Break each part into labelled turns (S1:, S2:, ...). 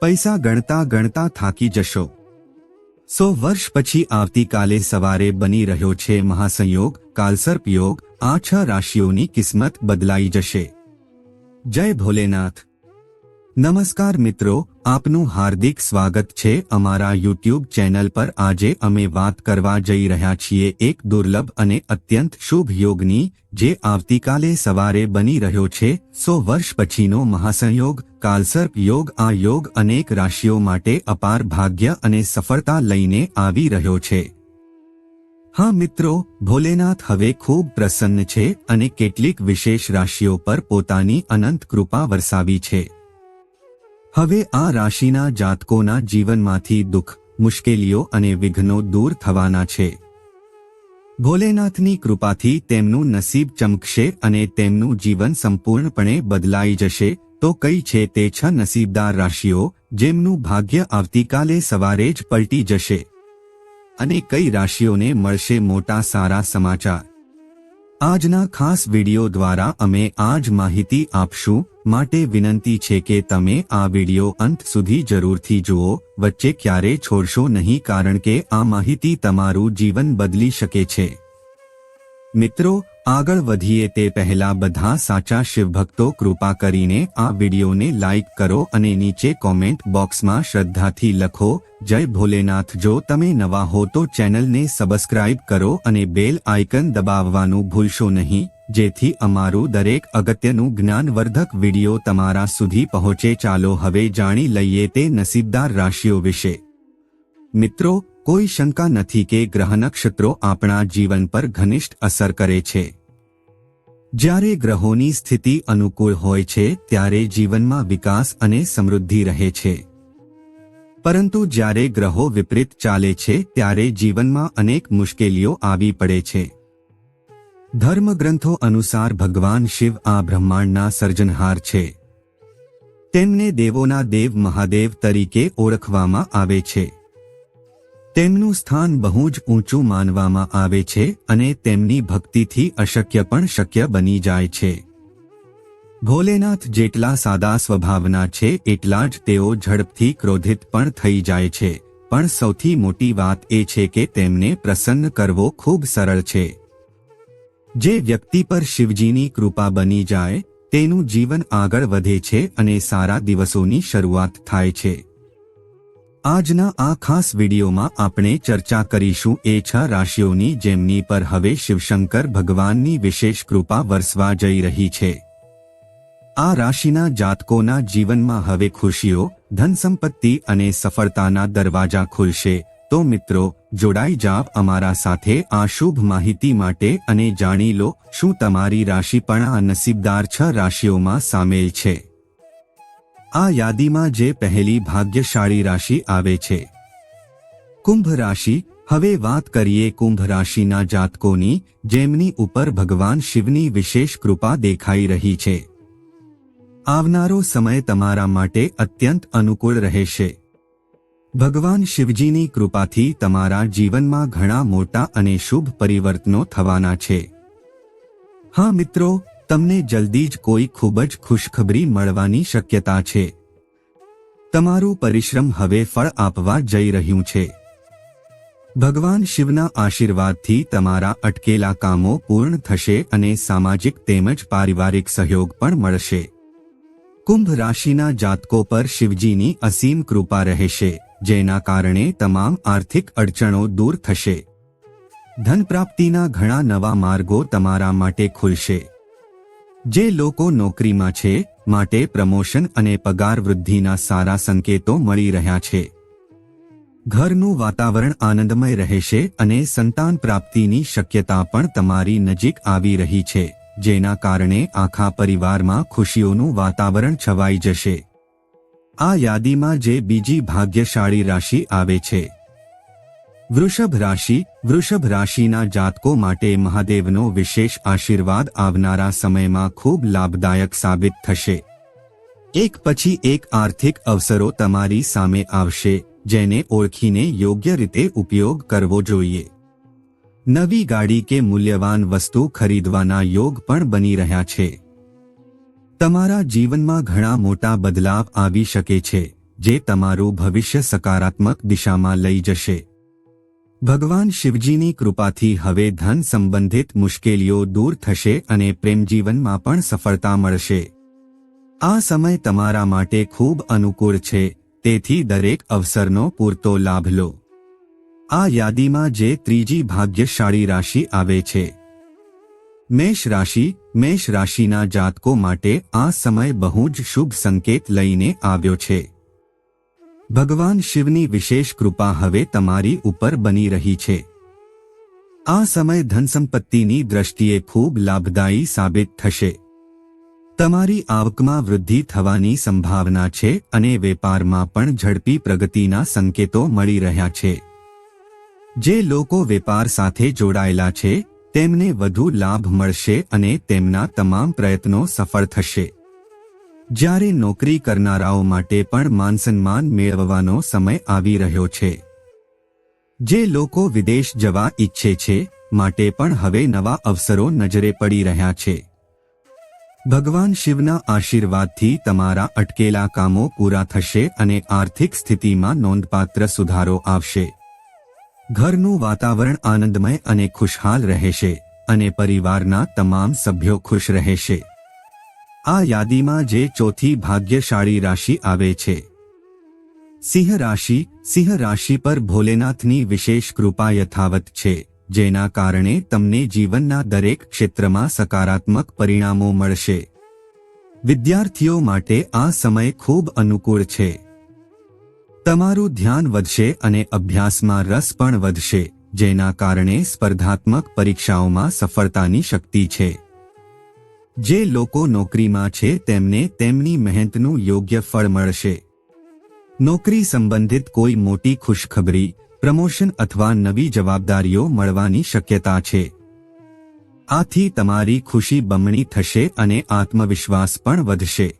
S1: પૈસા ગણતા ગણતા થાકી જશો. સો વર્ષ પછી આવતીકાલે સવારે બની રહ્યો છે મહાસંયોગ, કાલસર્પ યોગ, આ છ રાશિઓની કિસ્મત બદલાઈ જશે. જય ભોલેનાથ. નમસ્કાર મિત્રો, આપનું હાર્દિક સ્વાગત છે અમારા યુટ્યુબ ચેનલ પર. આજે અમે વાત કરવા જઈ રહ્યા છીએ એક દુર્લભ અને અત્યંત શુભ યોગની, જે આવતીકાલે સવારે બની રહ્યો છે. સો વર્ષ પછીનો મહાસંયોગ, કાલસર્પ યોગ, આ યોગ અનેક રાશિઓ માટે અપાર ભાગ્ય અને સફળતા લઈને આવી રહ્યો છે. હા મિત્રો, ભોલેનાથ હવે ખૂબ પ્રસન્ન છે અને કેટલીક વિશેષ રાશિઓ પર પોતાની અનંત કૃપા વરસાવી છે. હવે આ રાશિના જાતકોના જીવનમાંથી દુઃખ, મુશ્કેલીઓ અને વિઘ્નો દૂર થવાના છે. ભોલેનાથની કૃપાથી તેમનું નસીબ ચમકશે અને તેમનું જીવન સંપૂર્ણપણે બદલાઈ જશે, તો કઈ છે તે છ નસીબદાર રાશિઓ, જેમનું ભાગ્ય આવતીકાલે સવારે જ પલટી જશે. અને કઈ રાશિઓને મળશે મોટા સારા સમાચાર? આજના ખાસ વિડિયો દ્વારા અમે આજ માહિતી આપશું. માટે વિનંતી છે કે તમે આ વિડિયો અંત સુધી જરૂરથી જુઓ. વચ્ચે ક્યારે છોડશો નહીં કારણ કે આ માહિતી તમારું જીવન બદલી શકે છે. મિત્રો આગળ વધીએ તે પહેલા બધા સાચા શિવભક્તો કૃપા કરીને આ વિડિયોને લાઇક કરો અને નીચે કોમેન્ટ બોક્સમાં શ્રદ્ધાથી લખો, જય ભોલેનાથ. જો તમે નવા હો તો ચેનલને સબસ્ક્રાઇબ કરો અને બેલ આઇકન દબાવવાનું ભૂલશો નહીં, જેથી અમારું દરેક અગત્યનું જ્ઞાનવર્ધક વિડિયો તમારા સુધી પહોંચે. ચાલો હવે જાણી લઈએ તે નસીબદાર રાશિઓ વિશે. મિત્રો કોઈ શંકા નથી કે ગ્રહ નક્ષત્રો આપણા જીવન પર ઘનિષ્ઠ અસર કરે છે. જ્યારે ગ્રહોની સ્થિતિ અનુકૂળ હોય છે, ત્યારે જીવનમાં વિકાસ અને સમૃદ્ધિ રહે છે. પરંતુ જ્યારે ગ્રહો વિપરીત ચાલે છે, ત્યારે જીવનમાં અનેક મુશ્કેલીઓ આવી પડે છે. ધર્મગ્રંથો અનુસાર ભગવાન શિવ આ બ્રહ્માંડના સર્જનહાર છે. તેમને દેવોના દેવ મહાદેવ તરીકે ઓળખવામાં આવે છે. તેમનું સ્થાન બહુ જ ઊંચું માનવામાં આવે છે અને તેમની ભક્તિથી અશક્ય પણ શક્ય બની જાય છે. ભોલેનાથ જેટલા સાદા સ્વભાવના છે, એટલા જ તેઓ ઝડપથી ક્રોધિત પણ થઈ જાય છે. પણ સૌથી મોટી વાત એ છે કે તેમને પ્રસન્ન કરવો ખૂબ સરળ છે. જે વ્યક્તિ પર શિવજીની કૃપા બની જાય, તેનું જીવન આગળ વધે છે અને સારા દિવસોની શરૂઆત થાય છે. આજના આ ખાસ વિડીયોમાં આપણે ચર્ચા કરીશું એ છ રાશિઓની જેમની પર હવે શિવશંકર ભગવાનની વિશેષ કૃપા વરસવા જઈ રહી છે. આ રાશિના જાતકોના જીવનમાં હવે ખુશીઓ ધન સંપત્તિ અને સફળતાના દરવાજા ખુલશે. તો મિત્રો, જોડાઈ જાવ અમારા સાથે આ શુભ માહિતી માટે અને જાણી લો શું તમારી રાશિ પણ આ નસીબદાર છ રાશિઓમાં સામેલ છે. આ યાદીમાં જે પહેલી ભાગ્યશાળી રાશિ આવે છે. કુંભ રાશિ, હવે વાત કરીએ કુંભ રાશિના જાતકોની, જેમની ઉપર ભગવાન શિવની વિશેષ કૃપા દેખાઈ રહી છે. આવનારો સમય તમારા માટે અત્યંત અનુકૂળ રહેશે. ભગવાન શિવજીની કૃપાથી તમારા જીવનમાં ઘણા મોટા અને શુભ પરિવર્તનો થવાના છે. હા મિત્રો તમને જલ્દી જ કોઈ ખૂબ જ ખુશખબરી મળવાની શક્યતા છે. તમારું પરિશ્રમ હવે ફળ આપવા જઈ રહ્યું છે. ભગવાન શિવના આશીર્વાદથી તમારા અટકેલા કામો પૂર્ણ થશે અને સામાજિક તેમજ પારિવારિક સહયોગ પણ મળશે. કુંભ રાશિના જાતકો પર શિવજીની અસીમ કૃપા રહેશે, જેના કારણે તમામ આર્થિક અડચણો દૂર થશે. ધન પ્રાપ્તિના ઘણા નવા માર્ગો તમારા માટે ખુલશે. જે લોકો નોકરીમાં છે, માટે પ્રમોશન અને પગાર વૃદ્ધિના સારા સંકેતો મળી રહ્યા છે. ઘરનું વાતાવરણ આનંદમય રહેશે અને સંતાન પ્રાપ્તિની શક્યતા પણ તમારી નજીક આવી રહી છે, જેના કારણે આખા પરિવારમાં ખુશીઓનું વાતાવરણ છવાઈ જશે. આ યાદીમાં જે બીજી ભાગ્યશાળી રાશિ આવે છે વૃષભ રાશિ, વૃષભ રાશિના જાતકો માટે મહાદેવનો વિશેષ આશીર્વાદ આવનારા સમયમાં ખૂબ લાભદાયક સાબિત થશે. એક પછી એક આર્થિક અવસરો તમારી સામે આવશે, જેને ઓળખીને યોગ્ય રીતે ઉપયોગ કરવો જોઈએ. નવી ગાડી કે મૂલ્યવાન વસ્તુ ખરીદવાના યોગ પણ બની રહ્યા છે. તમારા જીવનમાં ઘણા મોટા બદલાવ આવી શકે છે, જે તમારું ભવિષ્ય સકારાત્મક દિશામાં લઈ જશે. ભગવાન શિવજીની કૃપાથી હવે ધન સંબંધિત મુશ્કેલીઓ દૂર થશે અને પ્રેમજીવનમાં પણ સફળતા મળશે. આ સમય તમારા માટે ખૂબ અનુકૂળ છે, તેથી દરેક અવસરનો પૂરતો લાભ લો. આ યાદીમાં જે ત્રીજી ભાગ્યશાળી રાશિ આવે છે. મેષ રાશિ, મેષ રાશિના જાતકો માટે આ સમય બહુ જ શુભ સંકેત લઈને આવ્યો છે. ભગવાન શિવની વિશેષ કૃપા હવે તમારી ઉપર બની રહી છે. આ સમય ધનસંપત્તિની દ્રષ્ટિએ ખૂબ લાભદાયી સાબિત થશે. તમારી આવકમાં વૃદ્ધિ થવાની સંભાવના છે અને વેપારમાં પણ ઝડપી પ્રગતિના સંકેતો મળી રહ્યા છે. જે લોકો વેપાર સાથે જોડાયેલા છે, તેમને વધુ લાભ મળશે અને તેમના તમામ પ્રયત્નો સફળ થશે. જ્યારે નોકરી કરનારાઓ માટે પણ માનસન્માન મેળવવાનો સમય આવી રહ્યો છે. જે લોકો વિદેશ જવા ઈચ્છે છે, માટે પણ હવે નવા અવસરો નજરે પડી રહ્યા છે. ભગવાન શિવના આશીર્વાદથી તમારા અટકેલા કામો પૂરા થશે અને આર્થિક સ્થિતિમાં નોંધપાત્ર સુધારો આવશે. ઘરનું વાતાવરણ આનંદમય અને ખુશહાલ રહેશે અને પરિવારના તમામ સભ્યો ખુશ રહેશે. આ યાદીમાં જે ચોથી ભાગ્યશાળી રાશિ આવે છે. સિંહ રાશિ સિંહ રાશિ પર ભોલેનાથની વિશેષ કૃપા યથાવત છે, જેના કારણે તમને જીવનના દરેક ક્ષેત્રમાં સકારાત્મક પરિણામો મળશે. વિદ્યાર્થીઓ માટે આ સમય ખૂબ અનુકૂળ છે. તમારું ધ્યાન વધશે અને અભ્યાસમાં રસ પણ વધશે, જેના કારણે સ્પર્ધાત્મક પરીક્ષાઓમાં સફળતાની શક્તિ છે. જે લોકો નોકરીમાં છે, તેમને તેમની મહેનતનું યોગ્ય ફળ મળશે. નોકરી સંબંધિત કોઈ મોટી ખુશખબરી, પ્રમોશન અથવા નવી જવાબદારીઓ મળવાની શક્યતા છે. આથી તમારી ખુશી બમણી થશે અને આત્મવિશ્વાસ પણ વધશે.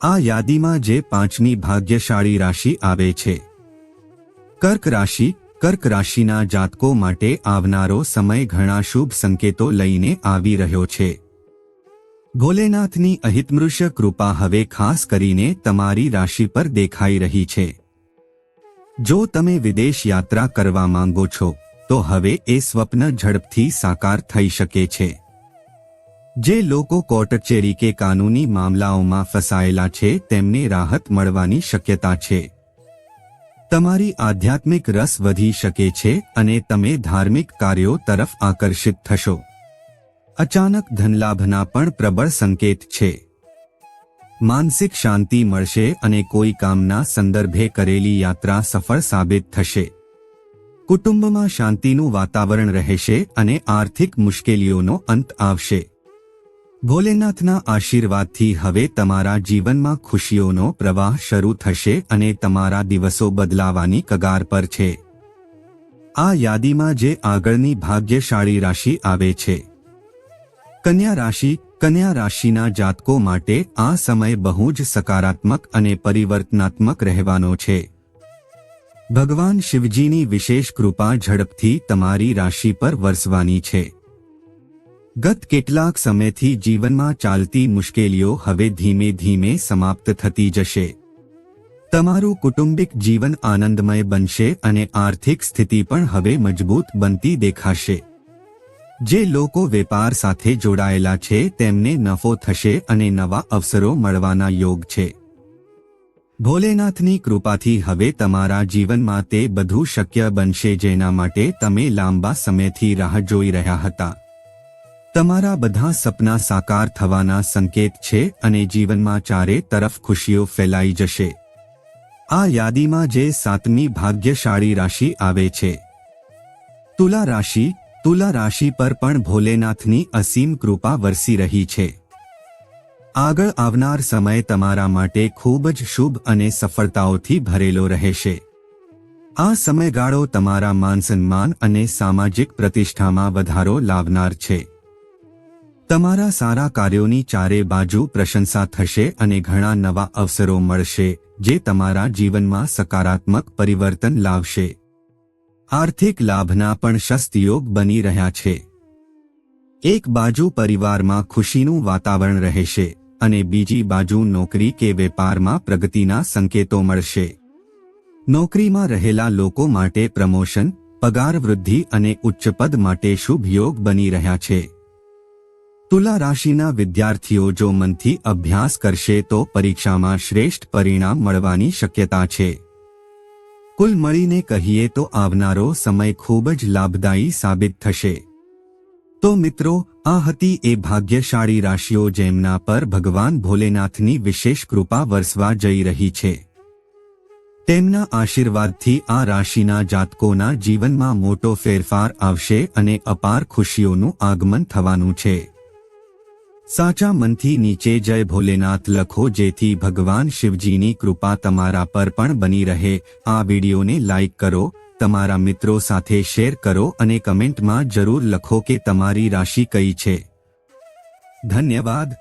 S1: આ યાદીમાં જે પાંચમી ભાગ્યશાળી રાશિ આવે છે. કર્ક રાશિ, કર્ક રાશિના જાતકો માટે આવનારો સમય ઘણા શુભ સંકેતો લઈને આવી રહ્યો છે. ભોલેનાથની અહિતમૃષ્ય કૃપા હવે ખાસ કરીને તમારી રાશિ પર દેખાઈ રહી છે. જો તમે વિદેશ યાત્રા કરવા માંગો છો, તો હવે એ સ્વપ્ન ઝડપથી સાકાર થઈ શકે છે. જે લોકો કોર્ટ કચેરી કે કાનૂની મામલાઓમાં ફસાયેલા છે, તેમને રાહત મળવાની શક્યતા છે. તમારી આધ્યાત્મિક રસ વધી શકે છે અને તમે ધાર્મિક કાર્યો તરફ આકર્ષિત થશો. અચાનક ધનલાભના પણ પ્રબળ સંકેત છે. માનસિક શાંતિ મળશે અને કોઈ કામના સંદર્ભે કરેલી યાત્રા સફળ સાબિત થશે. કુટુંબમાં શાંતિનું વાતાવરણ રહેશે અને આર્થિક મુશ્કેલીઓનો અંત આવશે. ભોલેનાથના આશીર્વાદથી હવે તમારા જીવનમાં ખુશીઓનો પ્રવાહ શરૂ થશે અને તમારા દિવસો બદલાવાની કગાર પર છે. આ યાદીમાં જે આગળની ભાગ્યશાળી રાશિ આવે છે. કન્યા રાશિ, કન્યા રાશિના જાતકો માટે આ સમય બહુ જ સકારાત્મક અને પરિવર્તનાત્મક રહેવાનો છે. ભગવાન શિવજીની વિશેષ કૃપા ઝડપથી તમારી રાશિ પર વરસવાની છે. ગત કેટલાક સમયથી જીવનમાં ચાલતી મુશ્કેલીઓ હવે ધીમે ધીમે સમાપ્ત થતી જશે. તમારું કુટુંબિક જીવન આનંદમય બનશે અને આર્થિક સ્થિતિ પણ હવે મજબૂત બનતી દેખાશે. જે લોકો વેપાર સાથે જોડાયેલા છે, તેમને નફો થશે અને નવા અવસરો મળવાના યોગ છે. ભોલેનાથની કૃપાથી હવે તમારા જીવનમાં તે બધું શક્ય બનશે જેના માટે તમે લાંબા સમયથી રાહ જોઈ રહ્યા હતા. તમારા બધા સપના સાકાર થવાના સંકેત છે અને જીવનમાં ચારે તરફ ખુશીઓ ફેલાઈ જશે. આ યાદીમાં જે સાતમી ભાગ્યશાળી રાશિ આવે છે. તુલા રાશિ તુલા રાશિ પર પણ ભોલેનાથની અસીમ કૃપા વરસી રહી છે. આગળ આવનાર સમય તમારા માટે ખૂબ જ શુભ અને સફળતાઓથી ભરેલો રહેશે. આ સમયગાળો તમારા માનસન્માન અને સામાજિક પ્રતિષ્ઠામાં વધારો લાવનાર છે. તમારા સારા કાર્યોની ચારે બાજુ પ્રશંસા થશે અને ઘણા નવા અવસરો મળશે, જે તમારા જીવનમાં સકારાત્મક પરિવર્તન લાવશે. આર્થિક લાભના પણ શસ્તયોગ બની રહ્યા છે. એક બાજુ પરિવારમાં ખુશીનું વાતાવરણ રહેશે અને બીજી બાજુ નોકરી કે વેપારમાં પ્રગતિના સંકેતો મળશે. નોકરીમાં રહેલા લોકો માટે પ્રમોશન, પગાર વૃદ્ધિ અને ઉચ્ચ પદ માટે શુભ યોગ બની રહ્યા છે. તુલા રાશિના વિદ્યાર્થીઓ જો મનથી અભ્યાસ કરશે તો પરીક્ષામાં શ્રેષ્ઠ પરિણામ મળવાની શક્યતા છે. કુલ મળીને કહીએ તો આવનારો સમય ખૂબ જ લાભદાયી સાબિત થશે. તો મિત્રો, આ હતી એ ભાગ્યશાળી રાશિઓ જેમના પર ભગવાન ભોલેનાથની વિશેષ કૃપા વરસવા જઈ રહી છે. તેમના આશીર્વાદથી આ રાશિના જાતકોના જીવનમાં મોટો ફેરફાર આવશે અને અપાર ખુશીઓનું આગમન થવાનું છે. સાચા મનથી નીચે જય ભોલેનાથ લખો જેથી ભગવાન શિવજીની કૃપા તમારા પર પણ બની રહે. આ વિડીયોને લાઈક કરો, તમારા મિત્રો સાથે શેર કરો અને કમેન્ટમાં જરૂર લખો કે તમારી રાશિ કઈ છે. ધન્યવાદ.